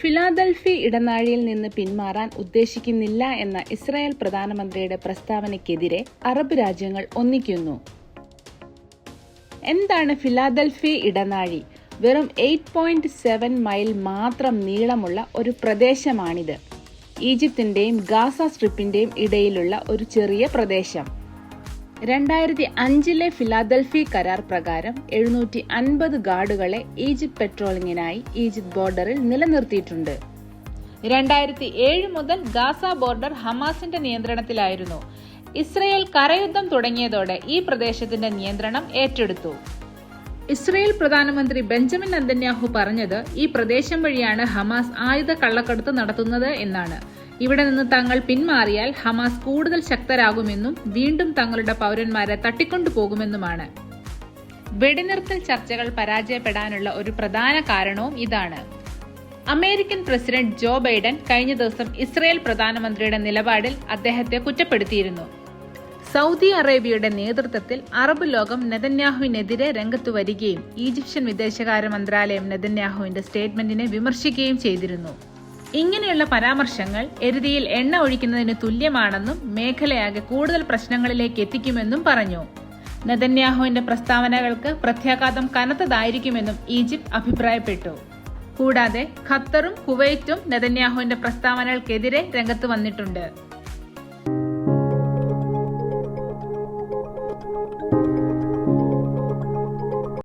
ഫിലാദൽഫി ഇടനാഴിയിൽ നിന്ന് പിന്മാറാൻ ഉദ്ദേശിക്കുന്നില്ല എന്ന ഇസ്രായേൽ പ്രധാനമന്ത്രിയുടെ പ്രസ്താവനയ്ക്കെതിരെ അറബ് രാജ്യങ്ങൾ ഒന്നിക്കുന്നു. എന്താണ് ഫിലാദൽഫി ഇടനാഴി? വെറും എയ്റ്റ് പോയിന്റ് സെവൻ മൈൽ മാത്രം നീളമുള്ള ഒരു പ്രദേശമാണിത്. ഈജിപ്തിന്റെയും ഗാസ സ്ട്രിപ്പിന്റെയും ഇടയിലുള്ള ഒരു ചെറിയ പ്രദേശം. രണ്ടായിരത്തി അഞ്ചിലെ ഫിലാദൽഫി കരാർ പ്രകാരം എഴുന്നൂറ്റി അൻപത് ഗാർഡുകളെ ഈജിപ്ത് പെട്രോളിങ്ങിനായി ഈജിപ്ത് ബോർഡറിൽ നിലനിർത്തിയിട്ടുണ്ട്. രണ്ടായിരത്തി ഏഴ് മുതൽ ഗാസ ബോർഡർ ഹമാസിന്റെ നിയന്ത്രണത്തിലായിരുന്നു. ഇസ്രയേൽ കരയുദ്ധം തുടങ്ങിയതോടെ ഈ പ്രദേശത്തിന്റെ നിയന്ത്രണം ഏറ്റെടുത്തു. ഇസ്രയേൽ പ്രധാനമന്ത്രി ബെഞ്ചമിൻ നന്ദന്യാഹു പറഞ്ഞത് ഈ പ്രദേശം വഴിയാണ് ഹമാസ് ആയുധ കള്ളക്കടത്ത് നടത്തുന്നത് എന്നാണ്. ഇവിടെ നിന്ന് തങ്ങൾ പിന്മാറിയാൽ ഹമാസ് കൂടുതൽ ശക്തരാകുമെന്നും വീണ്ടും തങ്ങളുടെ പൗരന്മാരെ തട്ടിക്കൊണ്ടുപോകുമെന്നുമാണ്. വെടിനിർത്തൽ ചർച്ചകൾ പരാജയപ്പെടാനുള്ള ഒരു പ്രധാന കാരണവും ഇതാണ്. അമേരിക്കൻ പ്രസിഡന്റ് ജോ ബൈഡൻ കഴിഞ്ഞ ദിവസം ഇസ്രയേൽ പ്രധാനമന്ത്രിയുടെ നിലപാടിൽ അദ്ദേഹത്തെ കുറ്റപ്പെടുത്തിയിരുന്നു. സൗദി അറേബ്യയുടെ നേതൃത്വത്തിൽ അറബ് ലോകം നെതന്യാഹുവിനെതിരെ രംഗത്തു വരികയും ഈജിപ്ഷ്യൻ വിദേശകാര്യ മന്ത്രാലയം നെതന്യാഹുവിന്റെ സ്റ്റേറ്റ്മെന്റിനെ വിമർശിക്കുകയും ചെയ്തിരുന്നു. ഇങ്ങനെയുള്ള പരാമർശങ്ങൾ എരുതിയിൽ എണ്ണ ഒഴിക്കുന്നതിന് തുല്യമാണെന്നും മേഖലയാകെ കൂടുതൽ പ്രശ്നങ്ങളിലേക്ക് എത്തിക്കുമെന്നും പറഞ്ഞു. നെതന്യാഹുവിന്റെ പ്രസ്താവനകൾക്ക് പ്രത്യാഘാതം കനത്തതായിരിക്കുമെന്നും ഈജിപ്ത് അഭിപ്രായപ്പെട്ടു. കൂടാതെ ഖത്തറും കുവൈറ്റും നെതന്യാഹുവിന്റെ പ്രസ്താവനകൾക്കെതിരെ രംഗത്ത് വന്നിട്ടുണ്ട്.